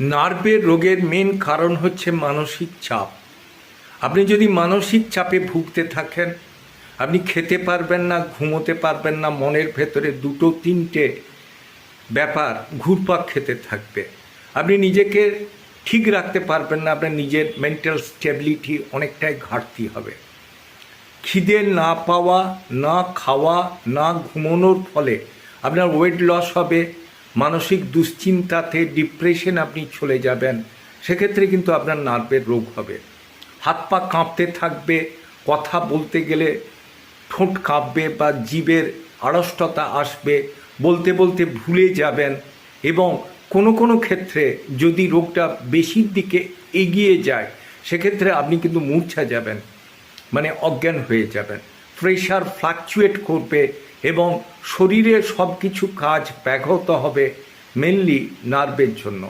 নার্ভের রোগের মেন কারণ হচ্ছে মানসিক চাপ। আপনি যদি মানসিক চাপে ভুগতে থাকেন, আপনি খেতে পারবেন না, ঘুমোতে পারবেন না, মনের ভেতরে দুটো, তিনটে ব্যাপার ঘুরপাক খেতে থাকবে। আপনি নিজেকে ঠিক রাখতে পারবেন না, আপনার নিজের মেন্টাল স্টেবিলিটি অনেকটাই ঘাটতি হবে। খিদে না পাওয়া, না খাওয়া, না ঘুমানোর ফলে আপনার ওয়েট লস হবে মানসিক দুশ্চিন্তাতে ডিপ্রেশন আপনি চলে যাবেন। সেক্ষেত্রে কিন্তু আপনার নার্ভের রোগ হবে। হাত পা কাঁপতে থাকবে, কথা বলতে গেলে ঠোঁট কাঁপবে বা জীবের আড়ষ্টতা আসবে, বলতে বলতে ভুলে যাবেন এবং কোনো কোনো ক্ষেত্রে যদি রোগটা বেশির দিকে এগিয়ে যায়, সেক্ষেত্রে আপনি কিন্তু মূর্ছা যাবেন মানে অজ্ঞান হয়ে যাবেন। প্রেশার ফ্লাকচুয়েট করবে এবং শরীরের সব কিছু কাজ ব্যাঘত হবে মেনলি নার্ভের জন্য।